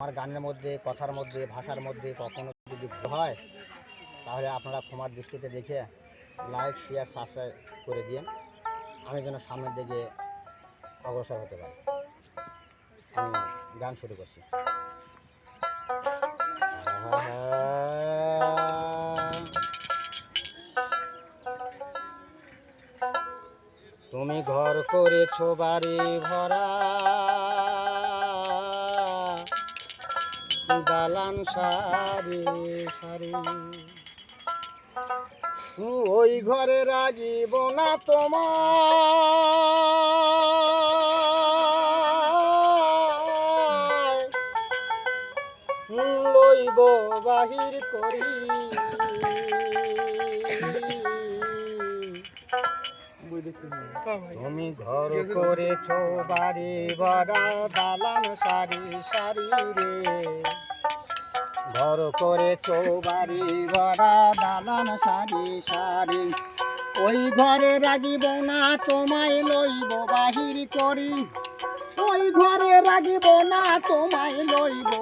আমার গানের মধ্যে, কথার মধ্যে, ভাষার মধ্যে কখনো যদি ভুল হয়, তাহলে আপনারা ক্ষমার দৃষ্টিতে দেখে লাইক শেয়ার সাবস্ক্রাইব করে দিন। আমি যেন সামনের দিকে অগ্রসর হতে পারি। আমি গান শুরু করছি। তুমি ঘর করেছ বাড়ি ভরা দালান সারি সারি। ওই ঘরে রাগিব না তোমার লইব বাহির করি। তুমি ঘর করেছ বাড়ি বড়া দালান সারি সারি রে। ঘর করেছ বাড়ি বড়া দালান সারি সারি। ওই ঘরে রাগিব না তোমায় লইব বাহির করি। ওই ঘরে রাগিব না তোমায় লইব